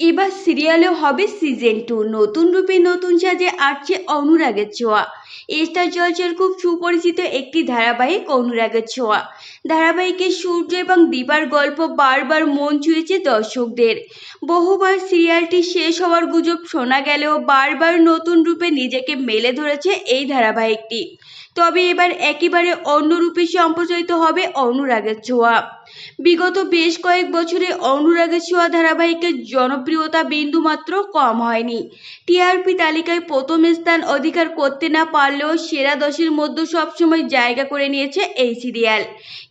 এবার সিরিয়ালে হবে সিজন টু নতুন রূপে নতুন সাজে আসছে অনুরাগের ছোঁয়া। স্টার জলসের খুব সুপরিচিত একটি ধারাবাহিক অনুরাগের ছোঁয়া। ধারাবাহিকের সূর্য এবং দীপার গল্প বারবার মন ছুঁয়েছে দর্শকদের। বহুবার সিরিয়ালটি শেষ হওয়ার গুজব শোনা গেলেও বারবার নতুন রূপে নিজেকে মেলে ধরেছে এই ধারাবাহিকটি। তবে এবার একেবারে অন্য রূপে সম্প্রচারিত হবে অনুরাগের ছোঁয়া। বিগত বেশ কয়েক বছরে অনুরাগের ছোঁয়া ধারাবাহিকের জনপ্রিয়তা বিন্দুমাত্র কম হয়নি। টিআরপি তালিকায় প্রথম স্থান অধিকার করতে না পারলেও সেরা দশের মধ্যে সবসময় জায়গা করে নিয়েছে এই সিরিয়াল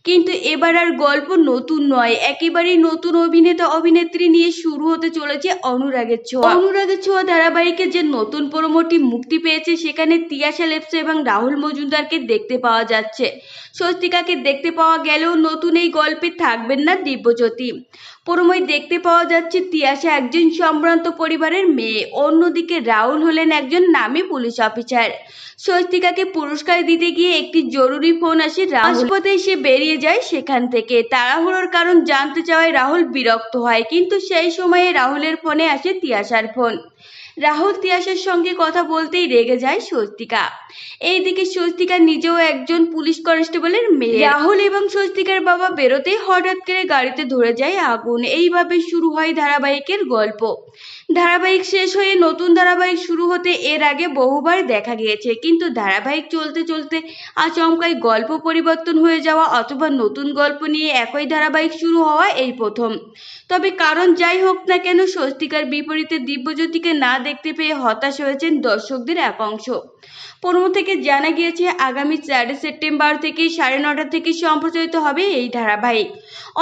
কিন্তু এবার আর গল্প নতুন নয়, একেবারেই নতুন অভিনেতা, অভিনেত্রী নিয়ে শুরু হতে চলেছে অনুরাগের ছোঁয়া। অনুরাগের ছোঁয়া ধারাবাহিকে যে নতুন প্রোমোটি মুক্তি পেয়েছে, সেখানে তিয়াশা লেপসা এবং রাহুল মজুমদারকে দেখতে পাওয়া যাচ্ছে। স্বস্তিকাকে দেখতে পাওয়া গেলেও নতুন এই গল্পে থাকবেন না দিব্যজ্যোতি। প্রময় দেখতে পাওয়া যাচ্ছে তিয়াশা একজন সম্ভ্রান্ত পরিবারের মেয়ে। অন্যদিকে রাহুল হলেন একজন নামী পুলিশ অফিসার। স্বস্তিকাকে পুরস্কার দিতে গিয়ে একটি জরুরি ফোন আসে রাজপথে সে বেরিয়ে যায় সেখান থেকে। তাড়াহুড়োর কারণ জানতে চাওয়ায় রাহুল বিরক্ত হয়। কিন্তু সেই সময়ে রাহুলের ফোনে আসে তিয়াশার ফোন। রাহুল তিয়াসের সঙ্গে কথা বলতেই রেগে যায় স্বস্তিকা। এইদিকে স্বস্তিকা নিজেও একজন পুলিশ কনস্টেবলের মেয়ে। রাহুল এবং স্বস্তিকার বাবা বেরোতেই হঠাৎ করে গাড়িতে ধরে যায় আগুন। এইভাবে শুরু হয় ধারাবাহিকের গল্প। ধারাবাহিক শেষ হয়ে নতুন ধারাবাহিক শুরু হতে এর আগে বহুবার দেখা গিয়েছে। কিন্তু ধারাবাহিক চলতে চলতে আচমকাই গল্প পরিবর্তন হয়ে যাওয়া অথবা নতুন গল্প নিয়ে একই ধারাবাহিক শুরু হওয়া এই প্রথম। তবে কারণ যাই হোক না কেন স্বস্তিকার বিপরীতে দিব্যজ্যোতিকে না দেখতে পেয়ে হতাশ হয়েছেন দর্শকদের এক অংশ। প্রমো থেকে জানা গিয়েছে, আগামী চারই সেপ্টেম্বর থেকে সাড়ে নটা থেকে সম্প্রচারিত হবে এই ধারাবাহিক।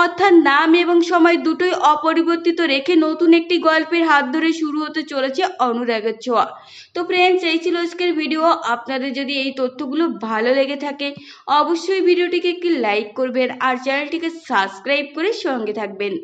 অর্থাৎ নাম এবং সময় দুটোই অপরিবর্তিত রেখে নতুন একটি গল্পের হাত ধরে শুরু হতে চলেছে অনুরাগের ছোঁয়া। তো ফ্রেন্ডস এই ছিল আজকের ভিডিও আপনাদের যদি এই তথ্যগুলো ভালো লেগে থাকে, অবশ্যই ভিডিওটিকে একটি লাইক করবেন আর চ্যানেলটিকে সাবস্ক্রাইব করে সঙ্গে থাকবেন।